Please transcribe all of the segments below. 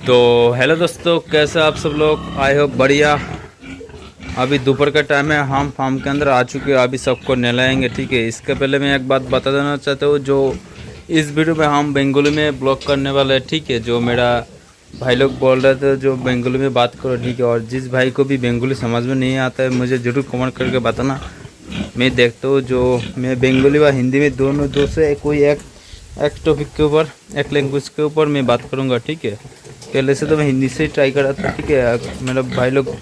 तो हेलो दोस्तों, कैसे आप सब लोग? आए हो बढ़िया। अभी दोपहर का टाइम है, हम फार्म के अंदर आ चुके हैं। अभी सबको नहलाएँगे, ठीक है? इसके पहले मैं एक बात बता देना चाहता हूँ, जो इस वीडियो में हम बंगाली में ब्लॉग करने वाले हैं, ठीक है? जो मेरा भाई लोग बोल रहे थे, जो बंगाली में बात करो, ठीक है? और जिस भाई को भी बंगाली समझ में नहीं आता है, मुझे ज़रूर कमेंट करके बताना। मैं देखता हूँ, जो मैं बंगाली व हिंदी में दोनों दो से कोई एक एक टॉपिक के ऊपर, एक लैंग्वेज के ऊपर मैं बात करूँगा, ठीक है? पहले से तो मैं हिंदी से ही ट्राई कर रहा था ठीक है मेरा भाई लोग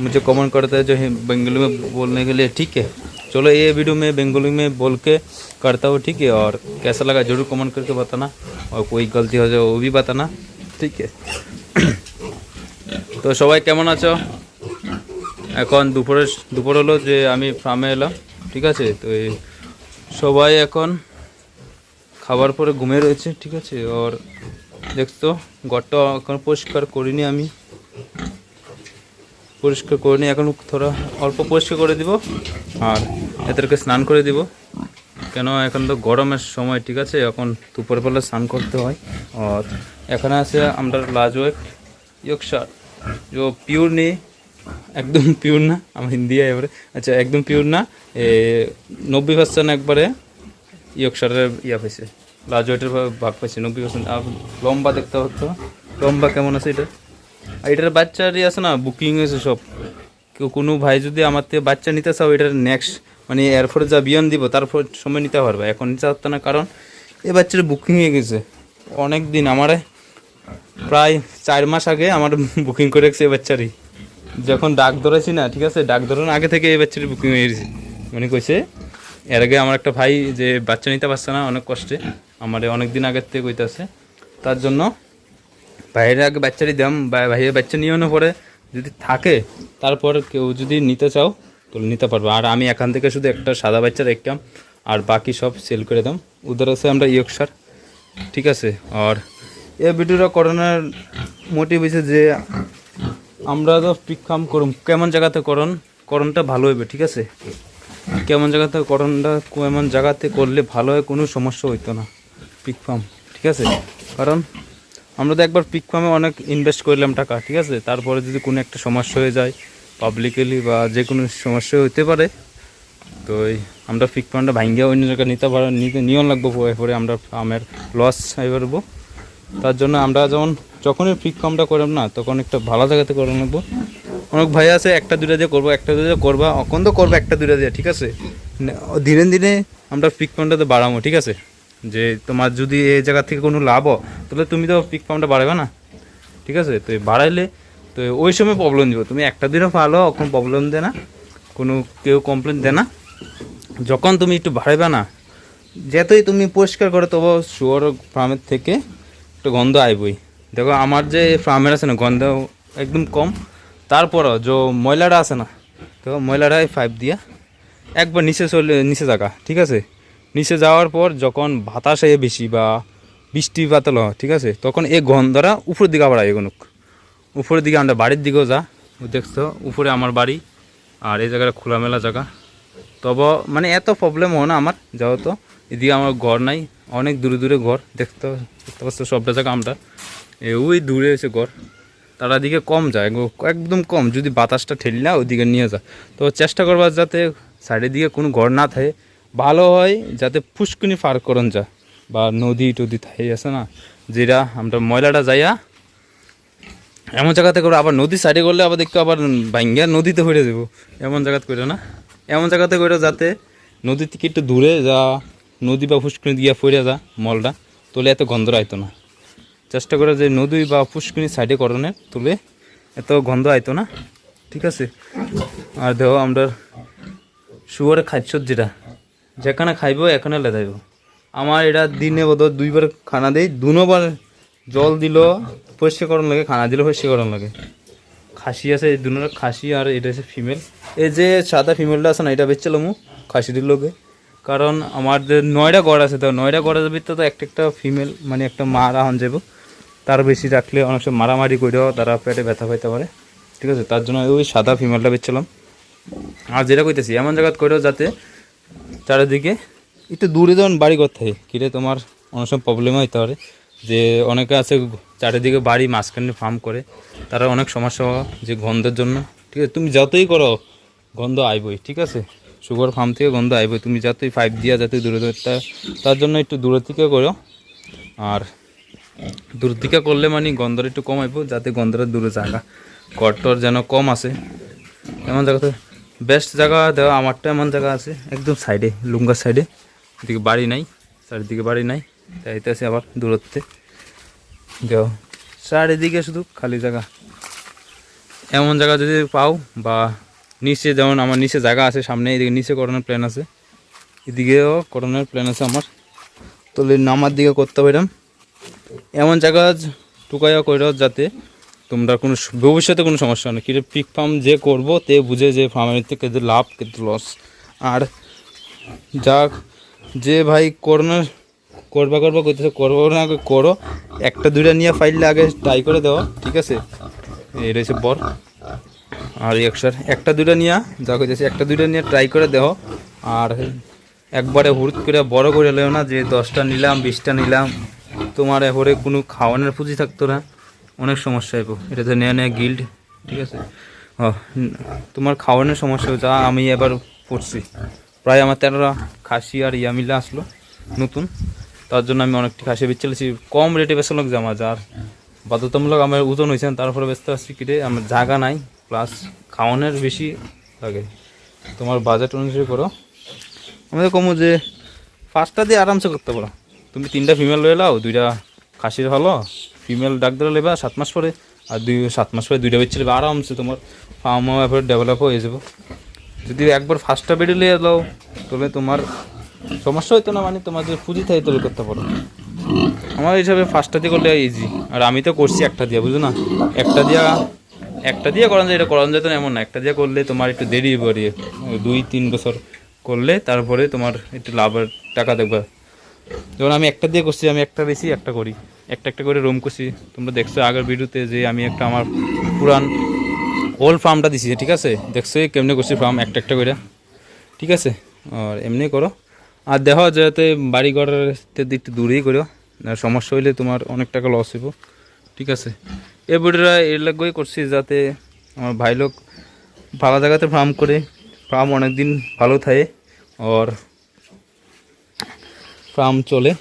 मुझे कमेंट करता है जो है बंगाली में बोलने के लिए ठीक है चलो ये वीडियो मैं बंगाली में बोल के करता हूँ ठीक है और कैसा लगा जरूर कमेंट करके बताना और कोई गलती हो जाए वो भी बताना ঠিক তো সবাই কেমন আছো এখন দুপুরে দুপুর হলো যে আমি ফার্মে এলাম ঠিক আছে তো এই সবাই এখন খাবার পরে ঘুমিয়ে রয়েছে ঠিক আছে ওর দেখতো ঘরটা এখন পরিষ্কার করিনি আমি। পরিষ্কার করে নিই এখন থোড়া অল্প পরিষ্কার করে দিব, আর এদেরকে স্নান করে দিব। কেন, এখন তো গরমের সময়, ঠিক আছে? এখন দুপুরবেলা স্নান করতে হয়। আর এখানে আছে আমরা লাজওয়েক ইয়কশার जो পিওর নেই, একদম পিওর না, আমার হিন্দি এবারে। আচ্ছা একদম পিওর না, এ নব্বই পার্সেন্ট একবারে ইয়কশারের ইয়া পাইছে লাজওয়েটের ভাগ পাইছে, নব্বই পার্সেন্ট আর লম্বা দেখতে হতো। লম্বা কেমন আছে এটা? আর এটার বাচ্চারই আছে না, বুকিং হয়েছে সব। কেউ কোনো ভাই যদি আমার থেকে বাচ্চা নিতে চাও, এটার নেক্সট মানে এরপরে যা বিয়ন দিব তারপর সময় নিতে পারবে। এখন নিতে পারতো না, কারণ এই বাচ্চার বুকিং হয়ে গেছে। অনেক দিন আমার, প্রায় চার মাস আগে আমার বুকিং করে রেখেছে এই বাচ্চারই। যখন ডাক ধরেছি না, ঠিক আছে, ডাক ধরানোর আগে থেকে এই বাচ্চারই বুকিং হয়ে গেছে। মানে কইছে, এর আগে আমার একটা ভাই যে বাচ্চা নিতে পারছে না, অনেক কষ্টে আমার অনেক দিন আগের থেকে কইতাছে। তার জন্য ভাইয়ের আগে বাচ্চারই দাম ভাইয়ের বাচ্চা নিয়ে পরে যদি থাকে, তারপর কেউ যদি নিতে চাও, তাহলে নিতে পারব। আর আমি এখান থেকে শুধু একটা সাদা বাচ্চা রাখতাম আর বাকি সব সেল করে দাম উধার আছে আমরা ইয়কসার ঠিক আছে? আর এ ভিডিওটা করোনার মোটিভ হয়েছে যে আমরা তো পিক ফার্ম করুম, কেমন জায়গাতে করন করণটা ভালো হইবে, ঠিক আছে? কেমন জায়গাতে করণটা, কেমন জায়গাতে করলে ভালো হয়, কোনো সমস্যা হইতো না। পিক ফার্ম ঠিক আছে? কারণ আমরা তো একবার পিক ফার্মে অনেক ইনভেস্ট করলাম টাকা, ঠিক আছে? তারপরে যদি কোনো একটা সমস্যা হয়ে যায় পাবলিকলি বা যে কোনো সমস্যা হতে পারে, তো আমরা পিক ফার্মটা ভাঙ্গিয়া অন্য জায়গায় নিতে পার নিতে নিয়ন লাগবো, পরে পরে আমরা ফার্মের লস হয়ে পারব তার জন্য আমরা যেমন যখনই পিক ফার্মটা করব না, তখন একটা ভালো জায়গাতে করে নেব। অনেক ভাই আছে, একটা দুটা দিয়ে করব, একটা দুটা দিয়ে করবা অখন তো করব, একটা দুটা দিয়ে, ঠিক আছে? দিনে দিনে আমরা পিক ফার্মটাতে বাড়াবো, ঠিক আছে? যে তোমার যদি এই জায়গা থেকে কোনো লাভ তাহলে তুমি তো পিক ফার্মটা বাড়াবে না। ঠিক আছে? তো বাড়াইলে তো ওই সময় প্রবলেম দিব। তুমি একটা দিনও ভালো কোনো প্রবলেম দেয় না, কোনো কেউ কমপ্লেন দেয় না। যখন তুমি একটু বাড়াইবে না যেতই তুমি পরিষ্কার করো তবু শুয়োর ফার্মের থেকে একটু গন্ধ আইবই। দেখো, আমার যে ফার্মের আছে না, গন্ধ একদম কম। তারপরও যে ময়লাটা আছে না, তো ময়লাটা ফাইভ দিয়া একবার নিচে চলে, নিচে থাকা। ঠিক আছে? নিচে যাওয়ার পর যখন বাতাস বেশি বা বৃষ্টি বাতল হয় ঠিক আছে, তখন এই গন্ধরা উপরের দিকে আবার এগোনুক। উপরের দিকে আমরা বাড়ির দিকেও যা, দেখছ, উপরে আমার বাড়ি আর এই জায়গাটা খোলামেলা জায়গা। তবে মানে এত প্রবলেম হয় না আমার, যেহেতু এদিকে আমার ঘর নাই, অনেক দূরে দূরে ঘর, দেখতে দেখতে পাচ্ছ সবটা জায়গা আমরা। ওই দূরে এসে ঘর, তারা দিকে কম যায় একদম কম, যদি বাতাসটা ঠেললে ওইদিকে নিয়ে যায় তো চেষ্টা করবার যাতে সাইডের দিকে কোনো ঘর না থাকে ভালো হয় যাতে ফুসকুনি পার করন যা, বা নদী টদি থাই আছে না যেটা আমরা ময়লাটা যাইয়া, এমন জায়গাতে করে আবার নদীর সাইডে করলে আবার দেখতে আবার ভাঙ্গিয়া নদীতে হয়ে যাব। এমন জায়গাতে করে না? এমন জায়গাতে করে যাতে নদীর থেকে একটু দূরে যা, নদী বা ফুসকুনি দিয়া ফিরে যা মলটা, তোলে এত গন্ধ আইতো না। চেষ্টা করে যে নদী বা ফুসকুনি সাইডে করণের তুলে এত গন্ধ আইতো না। ঠিক আছে? আর দেখো আমরা শুয়ারে খাদ্য যেটা যেখানে খাইব, এখানে লেদাইব আমার এটা দিনে বোধ দুইবার খানা দেই দুনোবার জল দিল, পরিষ্কার লাগে, খানা দিলে, পরিষ্কার করণ লাগে। খাসি আছে, এই দুনোটা খাসি আর এটা হচ্ছে ফিমেল এই যে সাদা ফিমেলটা আছে না, এটা বেচছিলাম খাসিটির লোকে কারণ আমার যে নয়টা গড় আছে, তো নয়টা গড়ের ভিতরে তো একটা একটা ফিমেল মানে একটা মারা হন যাব তার বেশি রাখলে অনেক সময় মারামারি করেও তারা পেটে ব্যথা পাইতে পারে। ঠিক আছে, তার জন্য ওই সাদা ফিমেলটা বেচছিলাম আর যেটা কইতেছি, এমন জায়গাত করেও যাতে চারিদিকে? একটু দূরে যখন বাড়ি করতে হয় কিরে তোমার অনেক সময় প্রবলেম হইতে পারে যে অনেকে আছে চারিদিকে বাড়ি, মাঝখানে ফার্ম করে। তারা অনেক সমস্যা যে গন্ধের জন্য। ঠিক আছে, তুমি যতই করো, গন্ধ আইবই, ঠিক আছে? সুগার ফার্ম থেকে গন্ধ আইবই। তুমি যতই পাইপ দিয়া যতই দূরে তার জন্য একটু দূরের থেকে করো। আর দূর থেকে করলে মানে গন্ধটা একটু কম আইব, যাতে গন্ধটা দূরে জায়গা। কটর যেন কম আছে এমন জায়গাতে? বেস্ট জায়গা দেওয়া আমারটা এমন জায়গা আছে, একদম সাইডে লুঙ্গার সাইডে। এদিকে বাড়ি নাই, চারিদিকে বাড়ি নাই চাইতে আছে আবার দূরত্বে। দেও চারিদিকে শুধু খালি জায়গা। এমন জায়গা যদি পাও বা নিচে যেমন আমার নিচে জায়গা আছে সামনে, এদিকে নিচে করানোর প্ল্যান আছে। এদিকেও করানোর প্ল্যান আছে আমার। তো নামার দিকে করতে পারলাম এমন জায়গা টুকাইয়া কইরাও যাতে তোমরা কোনো ভবিষ্যতে কোনো সমস্যা নেই কিন্তু পিক ফার্ম যে করব, তে বুঝে যে ফার্মের থেকে লাভ কেটে লস আর যা, যে ভাই করোনা, করবা করবা করতেছে, করব না করো। একটা, দুইটা নিয়ে ফাইললে আগে ট্রাই করে দেওয়া, ঠিক আছে? এই রয়েছে বর। আর একসার, একটা, দুইটা নিয়ে, যা কইতেছে, একটা, দুইটা নিয়ে ট্রাই করে দেও আর একবারে হুড় করে বড় করে লেও না, যে দশটা নিলাম, বিশটা নিলাম, তোমার এরপরে কোনো খাওয়ানোর পুঁজি থাকতো না। অনেক সমস্যা হইব। এটা তো নেয়া নেয়া গিল্ড ঠিক আছে? ও, তোমার খাওয়ানোর সমস্যা যা আমি এবার পড়ছি। প্রায় আমার তেরোটা খাসি আর ইয়া মিলে আসলো নতুন। তার জন্য আমি অনেকটি খাসি বেচেছি কম রেটে বেচালোক জামা যার বাধ্যতামূলক আমার ওজন হয়েছে তারপরে ব্যস্ত আসছি কিরে আমার জায়গা নাই প্লাস খাওয়ানোর বেশি লাগে। তোমার বাজেট অনুযায়ী করো। আমাদের কমো যে পাঁচটা দিয়ে আরামসে করতে পারো। তুমি তিনটা ফিমেল লয়ে লাও দুইটা খাসির হলো ফিমেল ডাক্তার লেবা, সাত মাস পরে, আর দুই, সাত মাস পরে দুইটা বেচে আরামসে তোমার ফার্মও এবার ডেভেলপ হয়ে যাবে। যদি একবার ফার্স্টটা বেডে লিয়ে দাও তাহলে তোমার সমস্যা হইতো না মানে তোমার যে পুঁজি থাকে তাহলে করতে পারো। আমার হিসাবে ফার্স্টটা দিয়ে করলে ইজি আর আমি তো করছি একটা দিয়ে বুঝো না? একটা দিয়া, একটা দিয়ে করানো যায়, এটা করানো যেত না, এমন না। একটা দিয়ে করলে তোমার একটু দেরি বাড়ি দুই, তিন বছর করলে তারপরে তোমার একটু লাভের টাকা দেখবে। যেমন আমি একটা দিয়ে করছি, আমি একটা বেশি একটা করি। একটা একটা করে রুম করছি। তোমরা দেখছ আগের ভিডিওতে যে আমি একটা আমার পুরান ওল্ড ফার্মটা দিছি, ঠিক আছে? দেখছ কেমনে করছি ফার্ম একটা একটা করে। ঠিক আছে? আর এমনি করো। আর দেখো যাতে বাড়ি ঘরের থেকে একটু দূরেই করো সমস্যা হইলে তোমার অনেক টাকা লস হইব। ঠিক আছে? এই ভিডিওটা এর লাগেই করছি যাতে আমার ভাই লোক ভালো জায়গাতে ফার্ম করে ফার্ম অনেক দিন ভালো থাকে। আর ফার্ম চলে।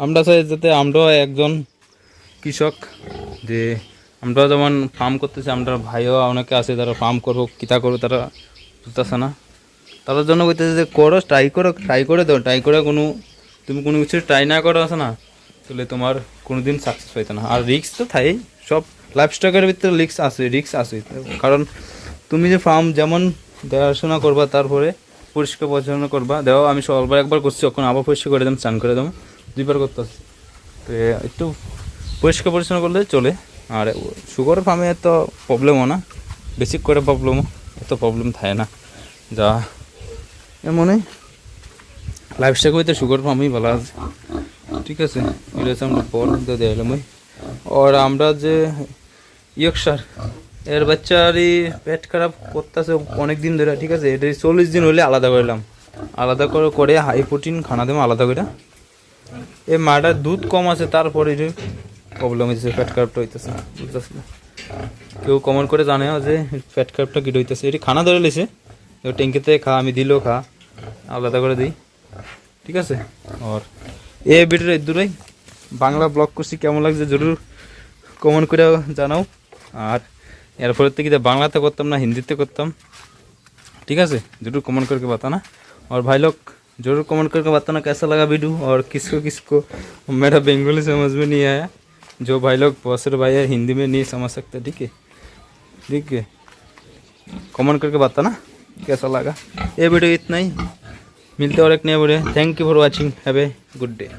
আমরা চাই যাতে আমরাও একজন কৃষক যে আমরা যেমন ফার্ম করতেছি, আমরা ভাইও অনেকে আছে যারা ফার্ম করব কিতা করব তারা বুঝতেছে না। তাদের জন্য কইতেছে যে, করো ট্রাই করো ট্রাই করে দাও। ট্রাই করে কোনো, তুমি কোনো কিছু ট্রাই না করো, আছে না? তাহলে তোমার কোনো দিন সাকসেস হইতো না। আর রিক্স তো থাই, সব লাইফ স্টকের ভিতরে রিক্স আছে রিক্স আছে। কারণ তুমি যে ফার্ম যেমন দেখাশোনা করবা, তারপরে পরিষ্কার পরিচ্ছন্ন করবা। দেও, আমি সবার একবার করছি তখন আবার পরিষ্কার করে দাম চান করে দাম দুইবার করতে। তো একটু পরিষ্কার পরিচ্ছন্ন করলে চলে। আর সুগার ফার্মে এত প্রবলেমও না। বেশি করে প্রবলেমও এত প্রবলেম থাকে না। যা এর মনে লাইফস্টাইল হইতে সুগার ফার্মই ভালো আছে। ঠিক আছে এটা হচ্ছে আমরা পর দিয়ে ওই, আর আমরা যে ইয়কশার এর বাচ্চারই পেট খারাপ করতেছে অনেক দিন ধরে, ঠিক আছে? এটা চল্লিশ দিন হলে আলাদা করলাম আলাদা করে করে হাই প্রোটিন খানা দেবো, আলাদা করে। এই মাটার দুধ কম আছে, তারপরে যে প্রবলেম হয়েছে পেট খারাপটা হইতেছে, বুঝতেছি না। কেউ কমন করে জানে যে, পেট খারাপটা কি হইতেছে? এটি খানা ধরে লেছে ট্যাঙ্কিতে খা, আমি দিলেও খা, আলাদা করে দিই, ঠিক আছে? আর এ ভিডিওর দূরেই বাংলা ব্লগ করছি, কেমন লাগছে জরুর কমেন্ট করে জানাও। আর এরপরে থেকে যে বাংলাতে করতাম না হিন্দিতে করতাম ठीक है जरूर कमेंट करके बताना और भाई लोग जरूर कमेंट करके बताना कैसा लगा वीडियो और किसको किसको मेरा बंगाली समझ में नहीं आया जो भाई लोग बसर भाई है हिंदी में नहीं समझ सकते ठीक है ठीक है कमेंट करके बताना कैसा लगा ये वीडियो इतना ही मिलते हैं और एक नया video thank you for watching have a good day